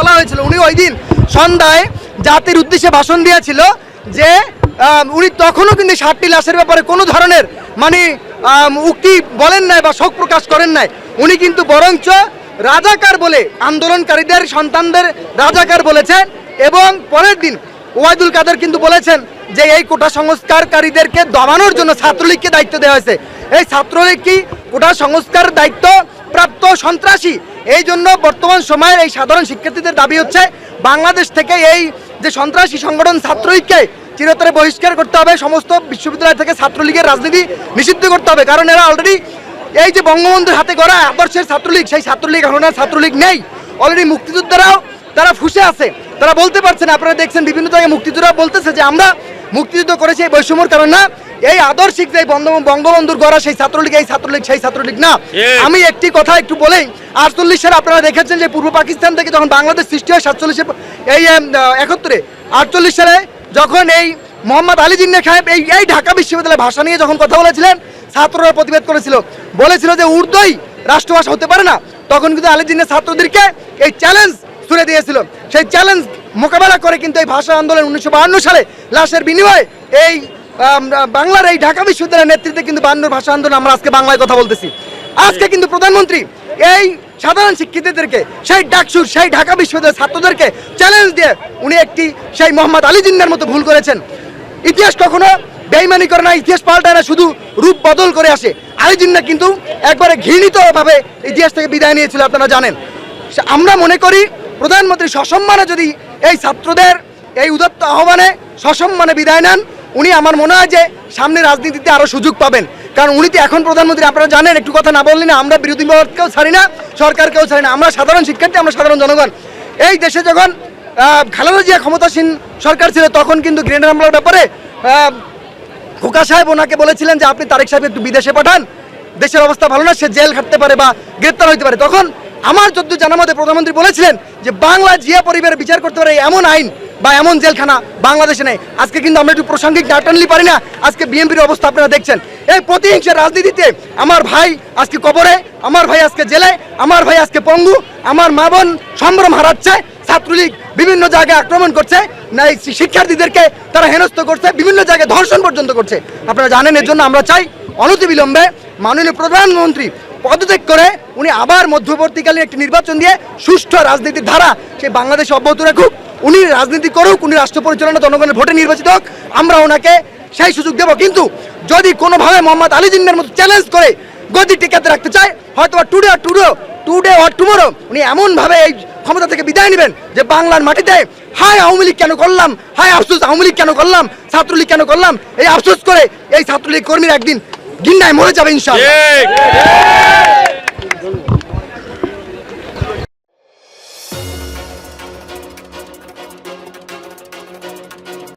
বলা হয়েছিল। উনি ওই দিন সন্ধ্যায় জাতির উদ্দেশ্যে ভাষণ দিয়েছিল যে উনি তখনও কিন্তু ষাটটি লাশের ব্যাপারে কোনো ধরনের মানে উক্তি বলেন নাই বা শোক প্রকাশ করেন নাই। উনি কিন্তু বরঞ্চ রাজাকার বলে, আন্দোলনকারীদের, সন্তানদের রাজাকার বলেছেন এবং পরের দিন ওয়াইদুল কাদের কিন্তু বলেছেন যে, এই কোটা সংস্কারকারীদেরকে দমানোর জন্য ছাত্রলীগকে দায়িত্ব দেওয়া হয়েছে। এই ছাত্রলীগ কি কোটা সংস্কার দায়িত্ব প্রাপ্ত সন্ত্রাসী। এই জন্য বর্তমান সময়ের এই সাধারণ শিক্ষার্থীদের দাবি হচ্ছে, বাংলাদেশ থেকে এই যে সন্ত্রাসী সংগঠন ছাত্রলীগকে চিরতরে বহিষ্কার করতে হবে, সমস্ত বিশ্ববিদ্যালয় থেকে ছাত্রলীগের রাজনীতি নিষিদ্ধ করতে হবে। কারণ এরা অলরেডি এই যে বঙ্গবন্ধুর হাতে গড়া আদর্শের ছাত্রলীগ, সেই ছাত্রলীগ এখন আর ছাত্রলীগ নেই। অলরেডি মুক্তিযোদ্ধারাও তারা ফুসে আছে। তারা বলতে পারছেন আপনারা দেখছেন বিভিন্ন জায়গায় মুক্তিযোদ্ধারা বলতেছে যে আমরা মুক্তিযুদ্ধ করেছি, এই বৈষম্যর কারণ না। এই আদর্শিক যে বঙ্গ- বঙ্গবন্ধুর গড়া সেই ছাত্রলীগ এই ছাত্রলীগ সেই ছাত্রলীগ না। আমি একটি কথা একটু বলেই আটচল্লিশ সালে আপনারা দেখেছেন যে পূর্ব পাকিস্তান থেকে যখন বাংলাদেশ সৃষ্টি হয় সাতচল্লিশে এই একত্রে আটচল্লিশ সালে যখন এই মোহাম্মদ আলী জিন্না সাহেব এই এই ঢাকা বিশ্ববিদ্যালয়ের ভাষা নিয়ে যখন কথা বলেছিলেন ছাত্ররা প্রতিবাদ করেছিল। বলেছিল যে উর্দুই রাষ্ট্রভাষা হতে পারে না। তখন কিন্তু আলী জিন্না ছাত্রদেরকে এই চ্যালেঞ্জ ছুড়ে দিয়েছিল। সেই চ্যালেঞ্জ মোকাবেলা করে কিন্তু এই ভাষা আন্দোলন উনিশশো বাহান্ন সালে লাশের বিনিময়ে এই বাংলার এই ঢাকা বিশ্ববিদ্যালয়ের নেতৃত্বে কিন্তু বান্নর ভাষা আন্দোলন আমরা আজকে বাংলায় কথা বলতেছি। আজকে কিন্তু প্রধানমন্ত্রী এই সাধারণ শিক্ষিতদেরকে, সেই ডাকসুর, সেই ঢাকা বিশ্ববিদ্যালয়ের ছাত্রদেরকে চ্যালেঞ্জ দিয়ে উনি একটি, সেই মোহাম্মদ আলী জিন্নার মতো ভুল করেছেন। ইতিহাস কখনো বেইমানি করে না, ইতিহাস পাল্টায় না, শুধু রূপ বদল করে আসে। আলী জিন্না কিন্তু একবারে ঘৃণিতভাবে ইতিহাস থেকে বিদায় নিয়েছিল, আপনারা জানেন। আমরা মনে করি প্রধানমন্ত্রী সসম্মানে যদি এই ছাত্রদের, এই উদত্ত আহ্বানে সসম্মানে বিদায় নেন উনি আমার মনে হয় যে সামনে রাজনীতিতে আরও সুযোগ পাবেন। কারণ উনি তো এখন প্রধানমন্ত্রী, আপনারা জানেন, একটু কথা না বললে না আমরা বিরোধী দলকেও ছাড়ি না, সরকারকেও ছাড়ি না। আমরা সাধারণ শিক্ষার্থী, আমরা সাধারণ জনগণ। এই দেশে যখন খালেদা জিয়া ক্ষমতাসীন সরকার ছিল, তখন কিন্তু গ্রেনেড হামলার ব্যাপারে খোকা সাহেব ওনাকে বলেছিলেন যে, আপনি তারেক সাহেব একটু বিদেশে পাঠান। দেশের অবস্থা ভালো না, সে জেল খাটতে পারে বা গ্রেপ্তার হতে পারে। তখন আমার যদ্দূর জানা মতে প্রধানমন্ত্রী বলেছিলেন যে, বাংলা জিয়া পরিবারের বিচার করতে পারে, এমন আইন বা এমন জেলখানা বাংলাদেশে নেই। আজকে কিন্তু আমরা একটু প্রাসঙ্গিক না পারি না। আজকে বিএনপির অবস্থা আপনারা দেখছেন। এই প্রতিহিংসার রাজনীতিতে আমার ভাই আজকে কবরে, আমার ভাই আজকে জেলে, আমার ভাই আজকে পঙ্গু, আমার মা বোন সম্ভ্রম হারাচ্ছে, ছাত্রলীগ বিভিন্ন জায়গায় আক্রমণ করছে না শিক্ষার্থীদেরকে তারা হেনস্থ করছে, বিভিন্ন জায়গায় ধর্ষণ পর্যন্ত করছে। আপনারা জানেন এর জন্য আমরা চাই অনতিবিলম্বে মাননীয় প্রধানমন্ত্রী পদত্যাগ করে উনি আবার মধ্যবর্তীকালীন একটি নির্বাচন দিয়ে সুষ্ঠু রাজনীতির ধারা সেই বাংলাদেশে অব্যাহত রাখুক। উনি রাজনীতি করুক, উনি রাষ্ট্র পরিচালনা, জনগণের ভোটে নির্বাচিত হোক, আমরা ওনাকে সেই সুযোগ দেব। কিন্তু যদি কোনোভাবে মোহাম্মদ আলী জিন্নার মতো চ্যালেঞ্জ করে গদি টিকাতে রাখতে চায় হয়তো টুডে আর টুডো টুডে আর টুমোরো উনি এমনভাবে এই ক্ষমতা থেকে বিদায় নেবেন যে বাংলার মাটিতে হাই আওয়ামী লীগ কেন করলাম? হাই আফসোস, আওয়ামী লীগ কেন করলাম? ছাত্রলীগ কেন করলাম? এই আফসোস করে এই ছাত্রলীগ কর্মীরা একদিন গিন্নায় মরে যাবে ইনশাআল্লাহ। ঠিক।